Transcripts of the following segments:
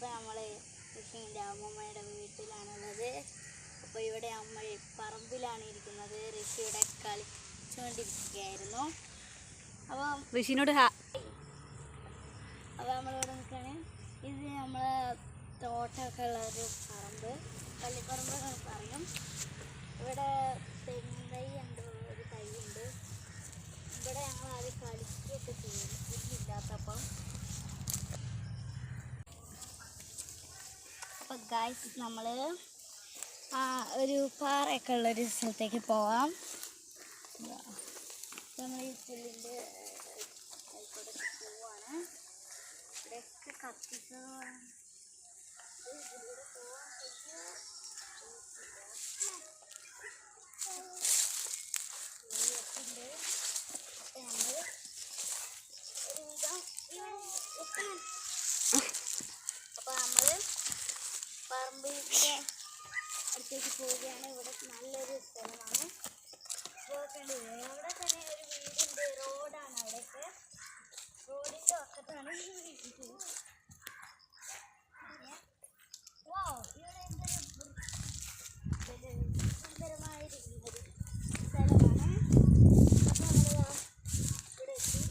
അപ്പോൾ നമ്മൾ ഋഷിന്റെ അമ്മമ്മയുടെ വീട്ടിലാണുള്ളത്. അപ്പോൾ ഇവിടെ അമ്മ പറമ്പിലാണ് ഇരിക്കുന്നത്. ഋഷിയുടെ കളിച്ചുകൊണ്ടിരിക്കുകയായിരുന്നു അപ്പോൾ ഋഷിനോട് അപ്പോൾ നമ്മളിവിടെ നിൽക്കുകയാണ്. ഇത് നമ്മളെ തോട്ടമൊക്കെ ഉള്ള ഒരു പറമ്പ്. പള്ളിപ്പറമ്പ് നമുക്കറിയും പറയും. ഇവിടെ തെങ്ങിൻ തൈ ഉണ്ട് ഒരു തൈ ഉണ്ട് ഇവിടെ ഞങ്ങൾ ആദ്യം കളിക്കുകയൊക്കെ ചെയ്യും ഇല്ലാത്തപ്പം അപ്പോൾ ഗായ്സ് നമ്മൾ ഒരു പാറയൊക്കെ ഉള്ളൊരു സ്ഥലത്തേക്ക് പോവാം. നമ്മൾ ഈ പുല്ലിന്റെ പോവാണ്. ഇവിടെയൊക്കെ കത്തിച്ചതാണ്. നമ്മൾ ഇവൻ എത്തണം അപ്പോൾ നമ്മൾ പറമ്പിന്റെ അടുത്തേക്ക് പോവുകയാണ്. ഇവിടെ നല്ലൊരു സ്ഥലമാണ്. ഇപ്പോൾ അവിടെ തന്നെ ഒരു വീടുണ്ട്. റോഡാണ് അവിടെയൊക്കെ. റോഡിന്റെ ഒക്കത്താണ് വൗ, ഇവിടെ എന്തൊരു ഒരു സ്ഥലമാണ്. ഇവിടെ എത്തി.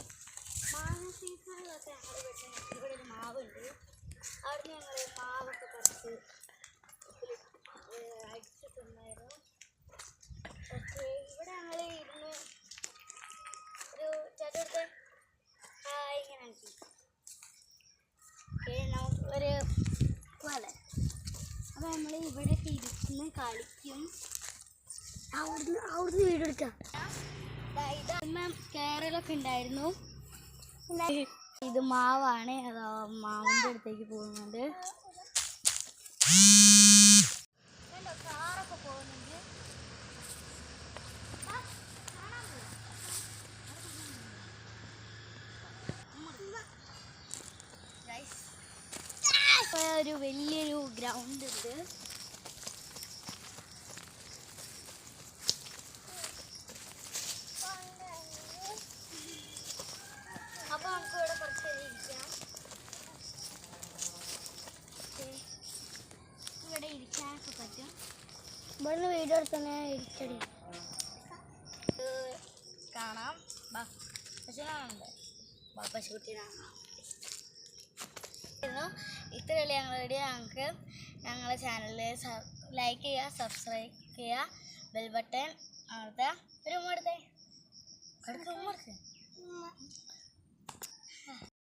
മാങ്ങ സീസണിലൊക്കെ ഇവിടെ ഇവിടെ ഒരു മാവുണ്ട്. അവിടെ ഞങ്ങൾ മാവൊക്കെ ഇവിടെ ഒരു നമുക്കൊരു നമുക്ക് വല അപ്പോൾ നമ്മൾ ഇവിടെയൊക്കെ ഇരുന്ന് കളിക്കും അവിടുന്ന് അവിടുന്ന് വീട് എടുക്കാം കേരളൊക്കെ ഉണ്ടായിരുന്നു ഇത് മാവാണ്. അതാ മാവിന്റെ അടുത്തേക്ക് പോകുന്നുണ്ട് ഇപ്പൊ ഒരു വലിയൊരു ഗ്രൗണ്ട് ഉണ്ട്. കാണാം നമുക്ക് ഇവിടെ കുറച്ച് ഇരിക്കാം. ഇവിടെ കാണാം. ഇത്രയല്ലേ ഞങ്ങളുടെ ഞങ്ങൾക്ക് ഞങ്ങളുടെ ചാനലിൽ ലൈക്ക് ചെയ്യുക സബ്സ്ക്രൈബ് ചെയ്യുക ബെൽ ബട്ടൺ അവിടുത്തെ ഒരു ഉമ്മ എടുത്തേ കിടക്ക് ഉമ്മ എടുക്ക്